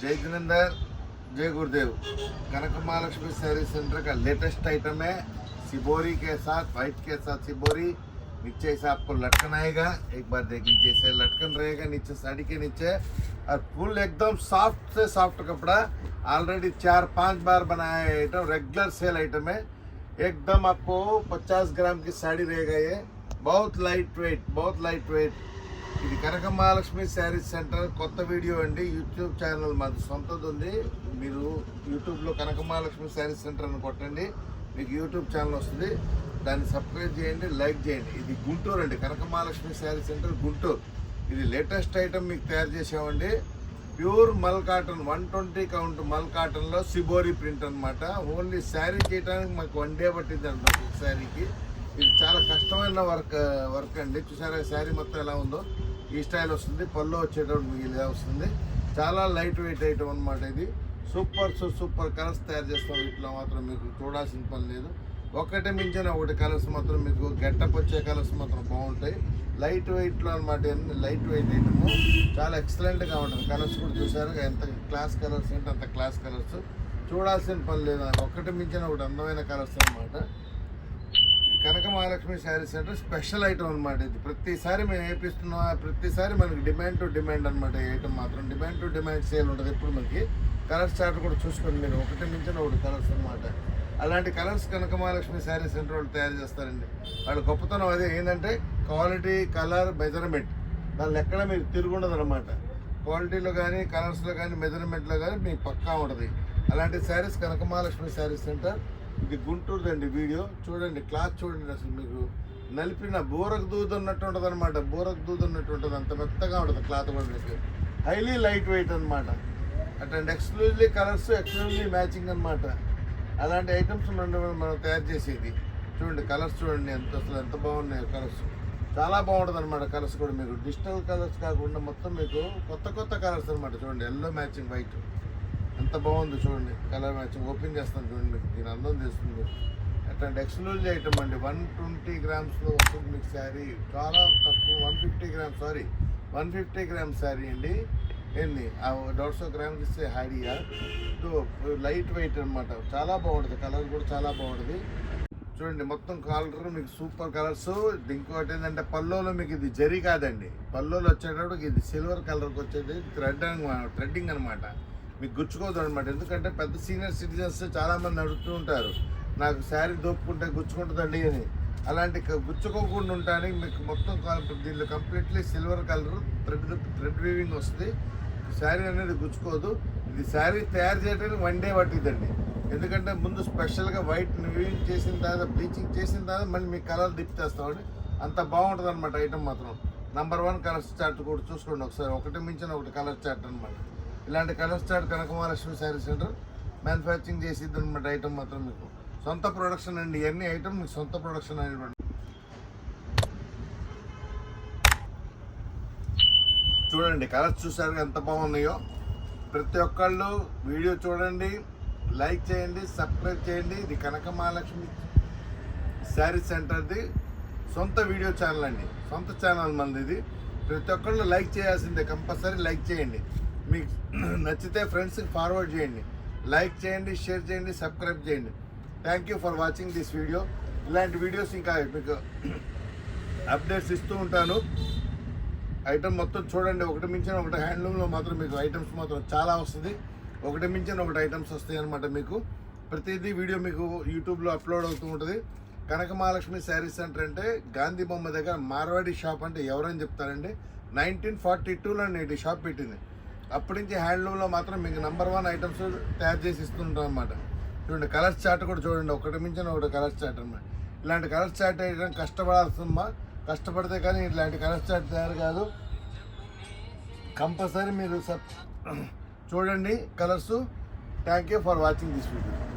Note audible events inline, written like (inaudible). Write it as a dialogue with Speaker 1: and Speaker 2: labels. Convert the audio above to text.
Speaker 1: जय जिनेंद्र जय गुरुदेव। कनक महालक्ष्मी सैरी सेंटर का लेटेस्ट आइटम है, सिबोरी के साथ वाइट के साथ सिबोरी। नीचे से आपको लटकन आएगा, एक बार देख लीजिए जैसे लटकन रहेगा, नीचे साड़ी के नीचे। और फुल एकदम सॉफ्ट से सॉफ्ट कपड़ा ऑलरेडी चार पाँच बार बनाया है आइटम रेगुलर सेल आइटम है। एकदम आपको 50 ग्राम की साड़ी रहेगा ये। बहुत लाइट वेट बहुत लाइट वेट ఇది కనక మహాలక్ష్మి శారీస్ సెంటర్. కొత్త వీడియో అండి. యూట్యూబ్ ఛానల్ మాది సొంతది ఉంది మీరు యూట్యూబ్లో కనక మహాలక్ష్మి శారీస్ సెంటర్ అని కొట్టండి. మీకు యూట్యూబ్ ఛానల్ వస్తుంది. దాన్ని సబ్స్క్రైబ్ చేయండి లైక్ చేయండి. ఇది గుంటూరు అండి. కనక మహాలక్ష్మి శారీ సెంటర్ గుంటూరు. ఇది లేటెస్ట్ ఐటమ్ మీకు తయారు చేసామండి. ప్యూర్ మల్ కాటన్ వన్ ట్వంటీ కౌంట్ మల్ కాటన్లో సిబోరి ప్రింట్ అనమాట ఓన్లీ శారీ చేయడానికి మాకు వన్ డే పట్టింది అంట ఒక శారీకి. ఇది చాలా కష్టమైన వర్క్ వర్క్ అండి. చూసారా శారీ మొత్తం ఎలా ఉందో? ఈ స్టైల్ వస్తుంది. పళ్ళు వచ్చేటప్పుడు మీకు ఇలా వస్తుంది. చాలా లైట్ వెయిట్ ఐటమ్ అనమాట ఇది. సూపర్ సూపర్ కలర్స్ తయారు చేస్తాం వీటిలో మాత్రం మీకు చూడాల్సిన పని లేదు. ఒకటి మించిన ఒకటి కలర్స్ మాత్రం మీకు గెట్టప్ వచ్చే కలర్స్ మాత్రం బాగుంటాయి. లైట్ వెయిట్లో అనమాట లైట్ వెయిట్ ఐటమ్. చాలా ఎక్సలెంట్గా ఉంటుంది. కలర్స్ కూడా చూసారు ఎంత క్లాస్ కలర్స్ ఏంటి అంత క్లాస్ కలర్స్. చూడాల్సిన పని లేదు. ఒకటి మించిన ఒకటి అందమైన కలర్స్ అనమాట Kanaka Mahalakshmi sari centre special item అనమాట ఇది. ప్రతిసారి మేము వేపిస్తున్న ప్రతిసారి మనకి డిమాండ్ టు డిమాండ్ అనమాట ఈ ఐటమ్ మాత్రం. డిమాండ్ టు డిమాండ్ సేల్ ఉంటుంది ఎప్పుడు మనకి. కలర్స్ చార్ట్ కూడా చూసుకోండి మీరు. ఒకటి మించిన ఒకటి కలర్స్ అనమాట అలాంటి కలర్స్ కనక మహాలక్ష్మి శారీ సెంటర్ వాళ్ళు తయారు చేస్తారండి. వాళ్ళ గొప్పతనం అదే. ఏంటంటే క్వాలిటీ కలర్ మెజర్మెంట్. దాని ఎక్కడ మీరు తిరుగుండదు అనమాట క్వాలిటీలో కానీ కలర్స్లో కానీ మెజర్మెంట్లో కానీ మీకు పక్కా ఉంటుంది. అలాంటి శారీస్ కనక మహాలక్ష్మి శారీ సెంటర్ ఇది గుంటూరుది అండి వీడియో. చూడండి క్లాత్ చూడండి అసలు మీకు. నలిపిన బూరకు దూదు ఉన్నట్టు ఉంటుంది అనమాట బూరకు దూదు ఉన్నట్టు ఉంటుంది. అంత మెత్తగా ఉంటుంది క్లాత్ కూడా మీకు. హైలీ లైట్ వెయిట్ అనమాట అట్లాంటి ఎక్స్క్లూజివ్లీ కలర్స్ ఎక్స్క్లూజివ్లీ మ్యాచింగ్ అనమాట అలాంటి ఐటమ్స్ మనం మనం తయారు చేసేది. చూడండి కలర్స్ చూడండి ఎంత అసలు ఎంత బాగున్నాయి కలర్స్ చాలా బాగుంటుంది అనమాట కలర్స్ కూడా మీకు. డిజిటల్ కలర్స్ కాకుండా మొత్తం మీకు కొత్త కొత్త కలర్స్ అనమాట చూడండి ఎల్లో మ్యాచింగ్ వైట్ ఎంత బాగుంది చూడండి. కలర్ మ్యాచింగ్ ఓపెన్ చేస్తాను చూడండి. మీకు దీని అందం చేస్తుంది అట్లాంటి ఎక్స్క్లూజివ్ ఐటమ్ అండి. వన్ ట్వంటీ గ్రామ్స్లో వస్తుంది మీకు శారీ చాలా తక్కువ. One fifty grams sorry one fifty grams sari అండి. ఏంది? ఆ డోర్సో గ్రామ్కి ఇస్తే హ్యాడీయా లైట్ వెయిట్ అనమాట చాలా బాగుంటుంది. కలర్ కూడా చాలా బాగుంటుంది. చూడండి మొత్తం కలర్ మీకు సూపర్ కలర్స్ ఇంకోటి ఏంటంటే పల్లోలో మీకు ఇది జరీ కాదండి. పల్లోలో వచ్చేటప్పుడు ఇది సిల్వర్ కలర్కి వచ్చేది థ్రెడ్ థ్రెడ్డింగ్ అనమాట మీకు గుచ్చుకోదు అనమాట ఎందుకంటే పెద్ద సీనియర్ సిటిజన్స్ చాలామంది అడుగుతూ ఉంటారు నాకు శారీ దోపుకుంటే గుచ్చుకుంటుందండి అని. అలాంటి గుచ్చుకోకుండా ఉండడానికి మీకు మొత్తం దీనిలో completely silver colour thread thread weaving వస్తుంది. శారీ అనేది గుచ్చుకోదు. ఇది శారీ తయారు చేయడానికి వన్ డే పట్టిందండి ఎందుకంటే ముందు స్పెషల్గా వైట్ వీవింగ్ చేసిన తర్వాత బ్లీచింగ్ చేసిన తర్వాత మళ్ళీ మీకు కలర్ తిప్పేస్తామండి అంత బాగుంటుంది అనమాట ఐటమ్ మాత్రం. నంబర్ వన్ కలర్స్ చార్ట్ కూడా చూసుకోండి ఒకసారి. ఒకటి మించిన ఒకటి కలర్ చార్ట్ అనమాట ఇలాంటి colour chart Kanakamahalakshmi sari centre manufacturing చేసిద్ది అనమాట ఐటమ్ మాత్రం మీకు. సొంత ప్రొడక్షన్ అండి ఇవన్నీ ఐటమ్ మీకు సొంత ప్రొడక్షన్ అనేటువంటి చూడండి కలర్స్ చూసారు ఎంత బాగున్నాయో. ప్రతి ఒక్కళ్ళు వీడియో చూడండి లైక్ చేయండి సబ్స్క్రైబ్ చేయండి. ఇది కనక మహాలక్ష్మి శారీ సెంటర్ది సొంత వీడియో ఛానల్ అండి. సొంత ఛానల్ మనది ఇది ప్రతి ఒక్కళ్ళు లైక్ చేయాల్సిందే కంపల్సరీ లైక్ చేయండి. మీకు (clears throat) నచ్చితే ఫ్రెండ్స్కి ఫార్వర్డ్ చేయండి. లైక్ చేయండి షేర్ చేయండి సబ్స్క్రైబ్ చేయండి. Thank you for watching this video ఇలాంటి వీడియోస్ ఇంకా మీకు (clears throat) అప్డేట్స్ ఇస్తూ ఉంటాను. ఐటమ్ మొత్తం చూడండి. ఒకటి మించిన ఒకటి హ్యాండ్లూమ్లో మాత్రం మీకు ఐటమ్స్ మాత్రం చాలా వస్తుంది. ఒకటి మించిన ఒకటి ఐటమ్స్ వస్తాయి అనమాట మీకు. ప్రతిదీ వీడియో మీకు యూట్యూబ్లో అప్లోడ్ అవుతూ ఉంటుంది. కనక మహాలక్ష్మి శారీ సెంటర్ అంటే గాంధీ బొమ్మ దగ్గర మార్వాడి షాప్ అంటే ఎవరని చెప్తారండి? నైన్టీన్ ఫార్టీ టూలో నేటి షాప్ పెట్టింది. అప్పటి నుంచి హ్యాండ్లూమ్లో మాత్రం మీకు నెంబర్ వన్ ఐటమ్స్ తయారు చేసి ఇస్తుంటాం అనమాట చూడండి కలర్స్ చార్ట్ కూడా చూడండి ఒకటి మించిన ఒకటి కలర్స్ చార్ట్ అనమాట ఇలాంటి కలర్స్ చార్ట్ వేయడం కష్టపడాల్సిందమ్మా కష్టపడితే కానీ ఇలాంటి కలర్స్ చార్ట్ తయారు కాదు. కంపల్సరీ మీరు (clears throat) చూడండి colours. Thank you for watching this video.